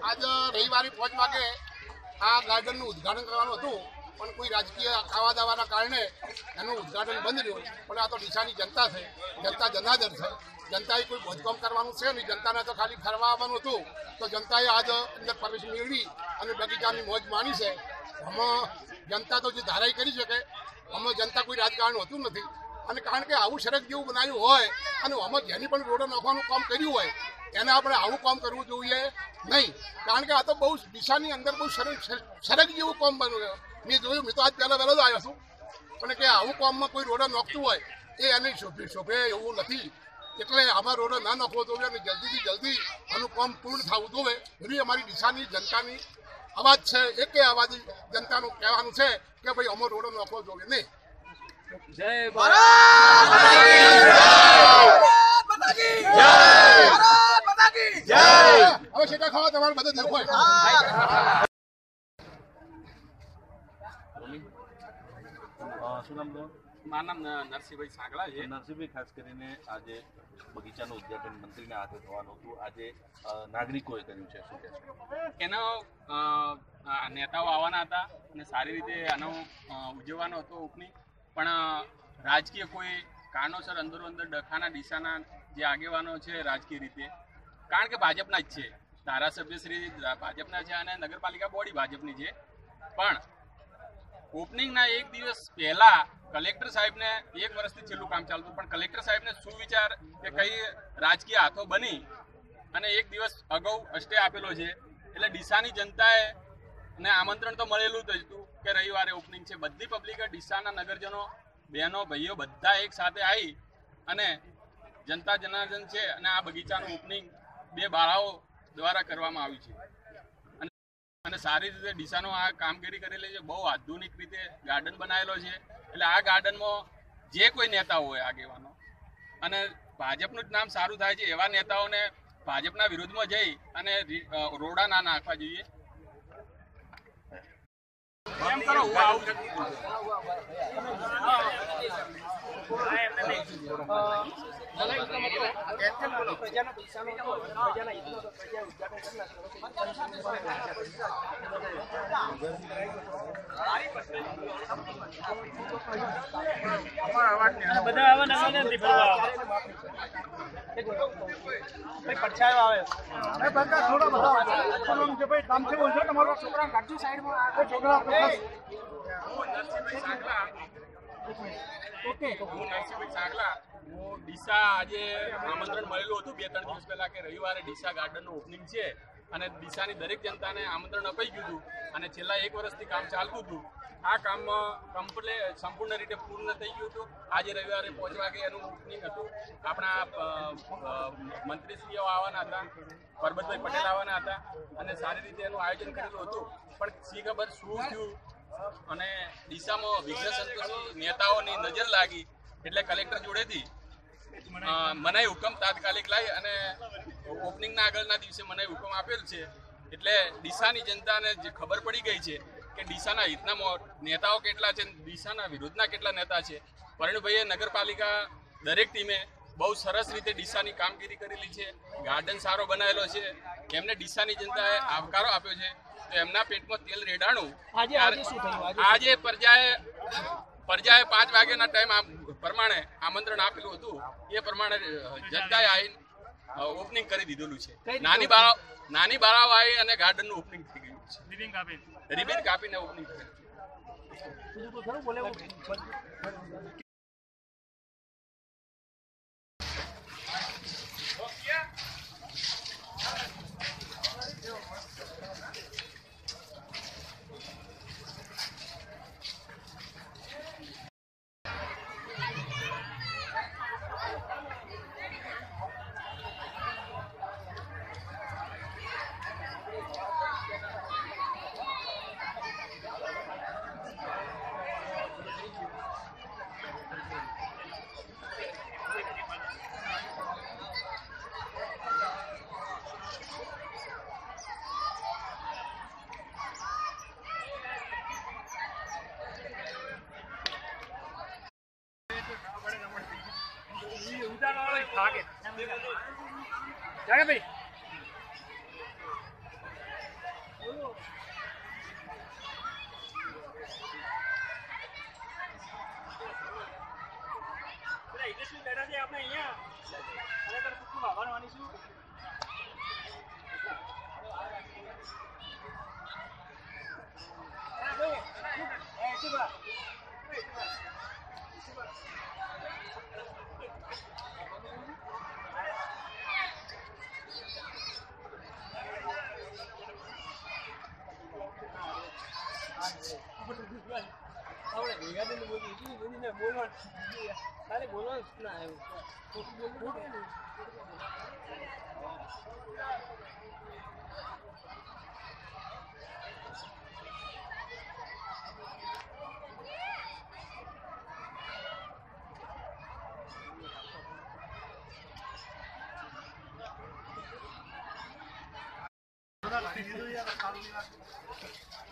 આજ રવિવારે પાંચ વાગે આ ગાર્ડનનું ઉદ્ઘાટન કરવાનું હતું, પણ કોઈ રાજકીય આવા દાવાના કારણે એનું ઉદ્ઘાટન બંધ રહ્યું પણ આ તો ડીસાની જનતા છે. જનતા જનાદર છે. જનતાએ કોઈ બોધકામ કરવાનું છે નહીં. જનતાને તો ખાલી ફરવા આવવાનું હતું. તો જનતાએ આજ અંદર પરમિશન મેળવી અને બગીચાની મોજ માણી છે. આમાં જનતા તો જે ધારાઈ કરી શકે, આમાં જનતા કોઈ રાજકારણ હોતું નથી. અને કારણ કે આવું સરસ જેવું બનાવ્યું હોય, અને આમાં જેની પણ રોડો નાખવાનું કામ કર્યું હોય, એને આપણે આવું કામ કરવું જોઈએ નહીં. કારણ કે આ તો બહુ દિશાની અંદર બહુ સરસ સડક જેવું કામ બન્યું મેં જોયું, મેં તો આજ પહેલાં વહેલો જ આવ્યો છું. પણ કે આવું કામમાં કોઈ રોડો નાખતું હોય, એ એને શોભે શોભે એવું નથી. એટલે આમાં રોડો ના નાખવો જોઈએ અને જલ્દીથી જલ્દી આનું કામ પૂર્ણ થવું જોઈએ. એવી અમારી દિશાની, જનતાની અવાજ છે, એકે અવાજ જનતાનું કહેવાનું છે કે ભાઈ અમો રોડો નાખવો જોઈએ. નહીં. હવે શેટા ખાવા તમારે બધે દેખો શું નામ મારું નામ નરસિંહભાઈ સાંકળા છે. નરસિંહભાઈ ખાસ કરીને આજે બગીચાનું ઉદ્ઘાટન મંત્રીના હાથે થવાનું હતું. આજે નાગરિકોએ કર્યું છે. શું કહેશો એનો નેતાઓ આવવાના હતા અને સારી રીતે આનો ઉજવવાનો હતો ઓપનિંગ પણ રાજકીય કોઈ કારણોસર અંદરો અંદર ડખાના દિશાના જે આગેવાનો છે રાજકીય રીતે, કારણ કે ભાજપના જ છે. ધારાસભ્યશ્રી ભાજપના છે અને નગરપાલિકા બોડી ભાજપની છે. પણ, ઓપનિંગના એક દિવસ પહેલા કલેક્ટર સાહેબને એક વર્ષથી છેલ્લું કામ ચાલતું પણ કલેક્ટર સાહેબને શું વિચાર કે કઈ રાજકીય હાથો બની અને એક દિવસ અગાઉ અસ્ટે આપેલો છે. એટલે ડીસાની જનતાએ ને આમંત્રણ તો મળેલું જ હતું કે રવિવારે ઓપનિંગ છે. બધી પબ્લિક ડીસાના નગરજનો, બહેનો, ભાઈઓ બધા એક સાથે આવી અને જનતા જનાર્દન છે અને આ બગીચાનું ઓપનિંગ બે બાળાઓ દ્વારા કરવામાં આવ્યું છે. અને- અને સારી રીતે ડીસાનો આ કામગીરી કરેલી છે. બહુ આધુનિક રીતે ગાર્ડન બનાવેલો છે. એટલે આ ગાર્ડનમાં જે કોઈ નેતા હોય આગેવાનો, અને ભાજપનું જ નામ સારું થાય છે. એવા નેતાઓને ભાજપના વિરોધમાં જઈ અને રોડા ના નાખવા જોઈએ. એમ કરો હું આવું બધા આવા નવા નથી પડછાયો આવે બધા થોડા બધા કે ભાઈ કામથી સાઈડમાં. આ છોકરા સંપૂર્ણ રીતે પૂર્ણ થઈ ગયું હતું. આજે રવિવારે પાંચ વાગે એનું ઓપનિંગ હતું. આપણા મંત્રીશ્રીઓ આવવાના હતા, પરબતભાઈ પટેલ આવવાના હતા અને સારી રીતે એનું આયોજન કરેલું હતું. પણ શી ખબર શું થયું? અને ડીસામાં વિઘ્ન નેતાઓની નજર લાગી એટલે કલેક્ટર જોડેથી મનાઈ હુકમ તાત્કાલિક લાવી અને ઓપનિંગના આગળના દિવસે મનાઈ હુકમ આપેલ છે. એટલે ડીસાની જનતાને જે ખબર પડી ગઈ છે કે ડીસાના હિતના નેતાઓ કેટલા છે ડીસાના વિરુદ્ધના કેટલા નેતા છે, પરણભાઈએ નગરપાલિકા દરેક ટીમે બહુ સરસ રીતે ડીસાની કામગીરી કરેલી છે, ગાર્ડન સારો બનાવેલો છે એમને ડીસાની જનતાએ આવકારો આપ્યો છે. તો એમના પેટમાં તેલ રેડાણું. આજે આજે શું થયું? આજે આજે પ્રજાએ પ્રજાએ પાંચ વાગ્યાના ટાઈમ પ્રમાણે આમંત્રણ આપેલું હતું. એ પ્રમાણે જનતાએ આવીને ઓપનિંગ કરી દીધેલું છે. નાની બાળા નાની બાળાઓ આવી અને ગાર્ડનનું ઓપનિંગ થઈ ગયું છે. રિબિન કાપીને ઓપનિંગ કરેલું છે બીજું કોઈ die Frage. Ja, bitte. આપણે અહીંયા આભાર માનીશું આપણે ભેગા થઈને બોલીએ એટલી બધી ને બોલવાનું તારે બોલવાનું જ ના આવ્યું ખોટું બોલવું ખોટું Gracias.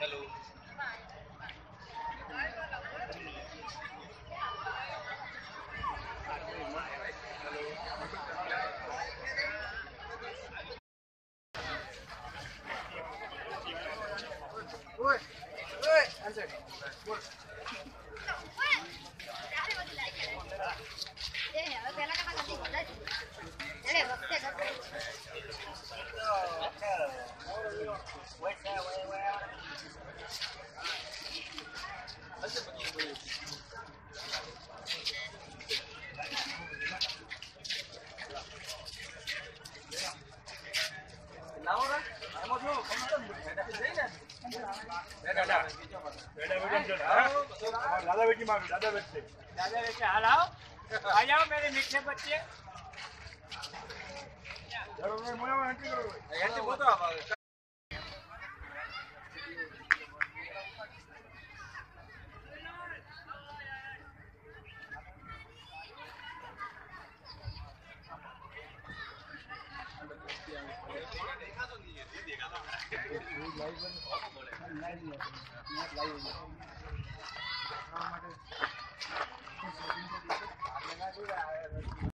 Hello. Hello. Good. Good. દાદા દાદા બેટી માં દાદા બેટશે દાદા બેટશે હાલ આવો આ જાઓ મેરે મીઠે બચ્ચે જરૂર મોયા એન્ટ્રી કરો એન્ટ્રી બોતો આવે cái gì nhét đây rồi